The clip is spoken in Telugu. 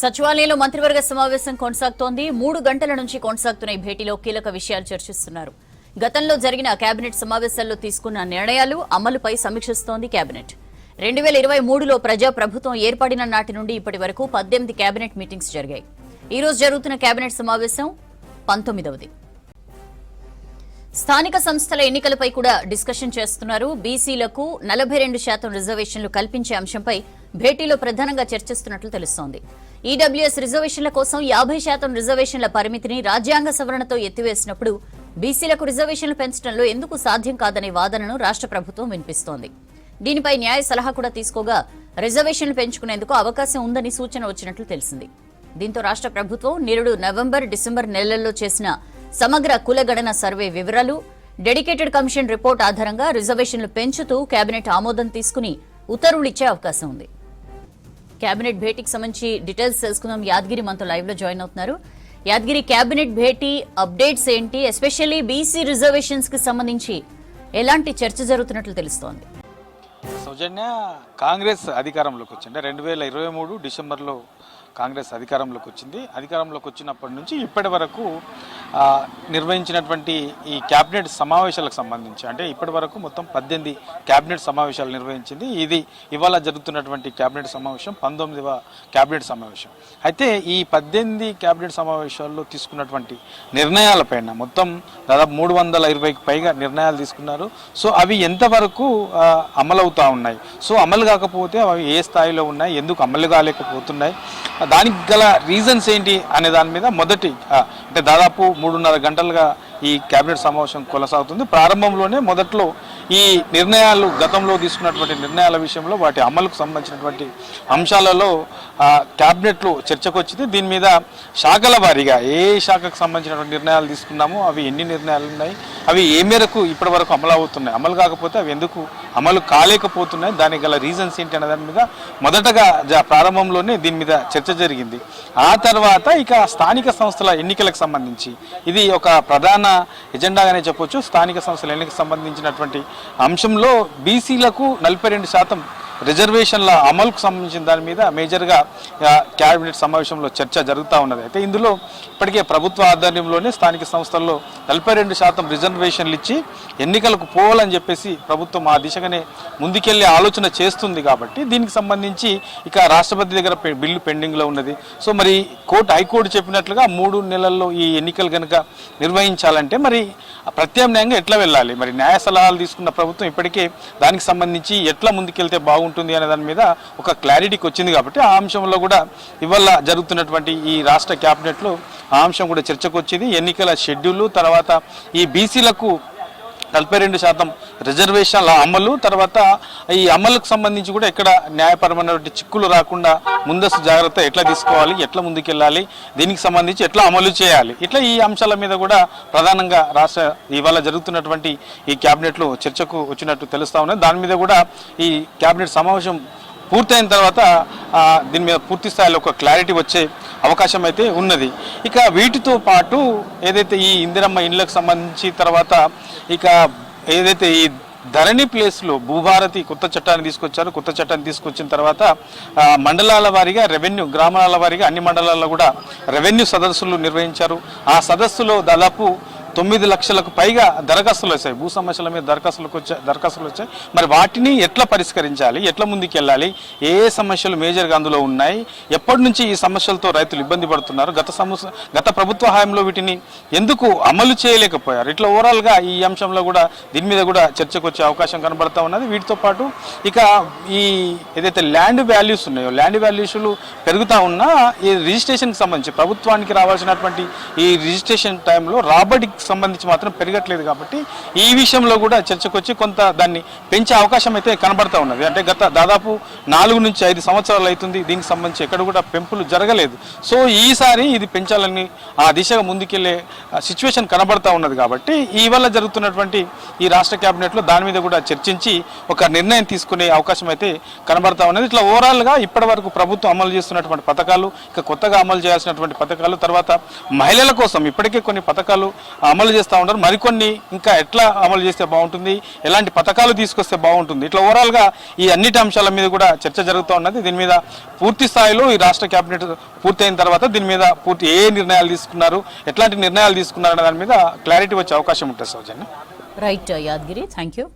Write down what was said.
సచివాలయంలో మంత్రివర్గ సమావేశం కొనసాగుతోంది. మూడు గంటల నుంచి కొనసాగుతున్న ఈ భేటీలో కీలక విషయాలు చర్చిస్తున్నారు. గతంలో జరిగిన కేబినెట్ సమావేశాల్లో తీసుకున్న నిర్ణయాలు అమలుపై సమీక్షిస్తోంది కేబినెట్. రెండు వేల ఇరవై మూడులో ప్రజా ప్రభుత్వం ఏర్పడిన నాటి నుండి ఇప్పటి వరకు పద్దెనిమిది కేబినెట్ మీటింగ్స్ జరిగాయి. ఈ రోజు జరుగుతున్న కేబినెట్ సమావేశం పంతొమ్మిదవది. స్థానిక సంస్థల ఎన్నికలపై కూడా డిస్కషన్ చేస్తున్నారు. బీసీలకు నలభై రెండు శాతం రిజర్వేషన్లు కల్పించే అంశంపై భేటీలో ప్రధానంగా చర్చిస్తున్నట్లు తెలుస్తోంది. ఈడబ్ల్యూఎస్ రిజర్వేషన్ల కోసం యాభై శాతం రిజర్వేషన్ల పరిమితిని రాజ్యాంగ సవరణతో ఎత్తివేసినప్పుడు బీసీలకు రిజర్వేషన్లు పెంచడంలో ఎందుకు సాధ్యం కాదనే వాదనను రాష్ట్ర ప్రభుత్వం వినిపిస్తోంది. దీనిపై న్యాయ సలహా కూడా తీసుకోగా రిజర్వేషన్లు పెంచుకునేందుకు అవకాశం ఉందని సూచన వచ్చినట్లు తెలిసింది. దీంతో రాష్ట్ర ప్రభుత్వం నిరుడు నవంబర్ డిసెంబర్ నెలల్లో చేసిన సమగ్ర కులగణన సర్వే వివరాలు డెడికేటెడ్ కమిషన్ రిపోర్ట్ ఆధారంగా రిజర్వేషన్లు పెంచుతూ కేబినెట్ ఆమోదం తీసుకుని ఉత్తర్వులు ఇచ్చే అవకాశం ఉంది. కేబినెట్ భేటీకి సంబంధించి డీటెయిల్స్ తెలుసుకుందాం. యాదగిరి మనతో లైవ్లో జాయిన్ అవుతున్నారు. యాదగిరి కేబినెట్ భేటీ అప్డేట్స్ ఏంటి? ఎస్పెషల్లీ బీసీ రిజర్వేషన్స్కి సంబంధించి ఎలాంటి చర్చ జరుగుతున్నట్లు తెలుస్తోంది? సౌజన్య కాంగ్రెస్ అధికారంలోకి వచ్చింది. రెండు వేల ఇరవై మూడు డిసెంబర్లో కాంగ్రెస్ అధికారంలోకి వచ్చింది. అధికారంలోకి వచ్చినప్పటి నుంచి ఇప్పటి వరకు నిర్వహించినటువంటి ఈ క్యాబినెట్ సమావేశాలకు సంబంధించి అంటే ఇప్పటి వరకు మొత్తం పద్దెనిమిది క్యాబినెట్ సమావేశాలు నిర్వహించింది. ఇది ఇవాళ జరుగుతున్నటువంటి క్యాబినెట్ సమావేశం పంతొమ్మిదవ క్యాబినెట్ సమావేశం. అయితే ఈ పద్దెనిమిది క్యాబినెట్ సమావేశాల్లో తీసుకున్నటువంటి నిర్ణయాలపైన మొత్తం దాదాపు మూడు వందల ఇరవైకి పైగా నిర్ణయాలు తీసుకున్నారు. సో అవి ఎంతవరకు అమలవుతూ ఉన్నాయి? సో అమలు కాకపోతే అవి ఏ స్థాయిలో ఉన్నాయి? ఎందుకు అమలు కాలేకపోతున్నాయి? దానికి గల రీజన్స్ ఏంటి అనే దాని మీద మొదటి అంటే దాదాపు మూడున్నర గంటలుగా ఈ కేబినెట్ సమావేశం కొనసాగుతుంది. ప్రారంభంలోనే మొదట్లో ఈ నిర్ణయాలు గతంలో తీసుకున్నటువంటి నిర్ణయాల విషయంలో వాటి అమలుకు సంబంధించినటువంటి అంశాలలో క్యాబినెట్లు క్యాబినెట్లో చర్చకు వచ్చింది దీని మీద శాఖల వారీగా ఏ శాఖకు సంబంధించినటువంటి నిర్ణయాలు తీసుకున్నామో అవి ఎన్ని నిర్ణయాలు ఉన్నాయి అవి ఏ మేరకు ఇప్పటి వరకు అమలు అవుతున్నాయి? అమలు కాకపోతే అవి ఎందుకు అమలు కాలేకపోతున్నాయి? దానికి గల రీజన్స్ ఏంటి అనే దాని మీద మొదటగా జ- ప్రారంభంలోనే దీని మీద చర్చ జరిగింది. ఆ తర్వాత ఇక స్థానిక సంస్థల ఎన్నికలకు సంబంధించి ఇది ఒక ప్రధాన ఎజెండాగానే చెప్పొచ్చు. స్థానిక సంస్థల ఎన్నికకు సంబంధించినటువంటి అంశంలో బీసీలకు నలభై రెండు శాతం రిజర్వేషన్ల అమలుకు సంబంధించిన దాని మీద మేజర్గా క్యాబినెట్ సమావేశంలో చర్చ జరుగుతూ ఉన్నది. అయితే ఇందులో ఇప్పటికే ప్రభుత్వ ఆధ్వర్యంలోనే స్థానిక సంస్థల్లో నలభై రెండు శాతం రిజర్వేషన్లు ఇచ్చి ఎన్నికలకు పోవాలని చెప్పేసి ప్రభుత్వం ఆ దిశగానే ముందుకెళ్ళే ఆలోచన చేస్తుంది కాబట్టి దీనికి సంబంధించి ఇక రాష్ట్రపతి దగ్గర బిల్లు పెండింగ్లో ఉన్నది. సో మరి కోర్టు హైకోర్టు చెప్పినట్లుగా మూడు నెలల్లో ఈ ఎన్నికలు కనుక నిర్వహించాలంటే మరి ప్రత్యామ్నాయంగా ఎట్లా వెళ్ళాలి? మరి న్యాయ సలహాలు తీసుకున్న ప్రభుత్వం ఇప్పటికే దానికి సంబంధించి ఎట్లా ముందుకెళ్తే బాగుంటుంది? ఉంటుంది అనే దాని మీద ఒక క్లారిటీకి వచ్చింది కాబట్టి ఆ అంశంలో కూడా ఇవాళ జరుగుతున్నటువంటి ఈ రాష్ట్ర క్యాబినెట్లో ఆ అంశం కూడా చర్చకు వచ్చింది. ఎన్నికల షెడ్యూల్ తర్వాత ఈ బీసీలకు నలభై రెండు శాతం రిజర్వేషన్ల అమలు. తర్వాత ఈ అమలుకు సంబంధించి కూడా ఎక్కడ న్యాయపరమైనటువంటి చిక్కులు రాకుండా ముందస్తు జాగ్రత్త ఎట్లా తీసుకోవాలి ఎట్లా ముందుకెళ్ళాలి దీనికి సంబంధించి ఎట్లా అమలు చేయాలి ఇట్లా ఈ అంశాల మీద కూడా ప్రధానంగా రాష్ట్ర ఇవాళ జరుగుతున్నటువంటి ఈ క్యాబినెట్లో చర్చకు వచ్చినట్టు తెలుస్తా ఉన్నది. దాని మీద కూడా ఈ క్యాబినెట్ సమావేశం పూర్తయిన తర్వాత దీని మీద పూర్తి స్థాయిలో ఒక క్లారిటీ వచ్చే అవకాశం అయితే ఉన్నది. ఇక వీటితో పాటు ఏదైతే ఈ ఇందిరమ్మ ఇండ్లకు సంబంధించి తర్వాత ఇక ఏదైతే ఈ ధరణి ప్లేస్లో భూభారతి కొత్త చట్టాన్ని తీసుకొచ్చారు కొత్త చట్టాన్ని తీసుకొచ్చిన తర్వాత మండలాల వారీగా రెవెన్యూ గ్రామాల వారీగా అన్ని మండలాల్లో కూడా రెవెన్యూ సదస్సులు నిర్వహించారు. ఆ సదస్సులో దాదాపు తొమ్మిది లక్షలకు పైగా దరఖాస్తులు వచ్చాయి భూ సమస్యల మీద దరఖాస్తులకు వచ్చాయి దరఖాస్తులు వచ్చాయి. మరి వాటిని ఎట్లా పరిష్కరించాలి? ఎట్లా ముందుకెళ్ళాలి ఏ ఏ సమస్యలు మేజర్గా అందులో ఉన్నాయి? ఎప్పటి నుంచి ఈ సమస్యలతో రైతులు ఇబ్బంది పడుతున్నారు? గత సమస్య గత ప్రభుత్వ హయాంలో వీటిని ఎందుకు అమలు చేయలేకపోయారు? ఇట్లా ఓవరాల్గా ఈ అంశంలో కూడా దీని మీద కూడా చర్చకు వచ్చే అవకాశం కనబడతా ఉన్నది. వీటితో పాటు ఇక ఈ ఏదైతే ల్యాండ్ వాల్యూస్ ఉన్నాయో ల్యాండ్ వాల్యూస్లు పెరుగుతూ ఉన్నా ఈ రిజిస్ట్రేషన్కి సంబంధించి ప్రభుత్వానికి రావాల్సినటువంటి ఈ రిజిస్ట్రేషన్ టైంలో రాబడికి సంబంధించి మాత్రం పెరగట్లేదు కాబట్టి ఈ విషయంలో కూడా చర్చకు వచ్చి కొంత దాన్ని పెంచే అవకాశం అయితే కనబడతా ఉన్నది. అంటే గత దాదాపు నాలుగు నుంచి ఐదు సంవత్సరాలు అవుతుంది దీనికి సంబంధించి ఎక్కడ కూడా పెంపులు జరగలేదు. సో ఈసారి ఇది పెంచాలని ఆ దిశగా ముందుకెళ్ళే సిచ్యువేషన్ కనబడతా ఉన్నది కాబట్టి ఈ వల్ల జరుగుతున్నటువంటి ఈ రాష్ట్ర కేబినెట్లో దాని మీద కూడా చర్చించి ఒక నిర్ణయం తీసుకునే అవకాశం అయితే కనబడతా ఉన్నది. ఇట్లా ఓవరాల్గా ఇప్పటి వరకు ప్రభుత్వం అమలు చేస్తున్నటువంటి పథకాలు ఇక కొత్తగా అమలు చేయాల్సినటువంటి పథకాలు తర్వాత మహిళల కోసం ఇప్పటికే కొన్ని పథకాలు అమలు చేస్తూ ఉంటారు. మరికొన్ని ఇంకా ఎట్లా అమలు చేస్తే బాగుంటుంది? ఎలాంటి పథకాలు తీసుకొస్తే బాగుంటుంది? ఇట్లా ఓవరాల్గా ఈ అన్నిటి అంశాల మీద కూడా చర్చ జరుగుతూ ఉన్నది. దీని మీద పూర్తి స్థాయిలో ఈ రాష్ట్ర కేబినెట్ పూర్తయిన తర్వాత దీని మీద పూర్తి ఏ నిర్ణయాలు తీసుకున్నారు? ఎట్లాంటి నిర్ణయాలు తీసుకున్నారు అనే దాని మీద క్లారిటీ వచ్చే అవకాశం ఉంటుంది Soujanya. Right Yadagiri thank you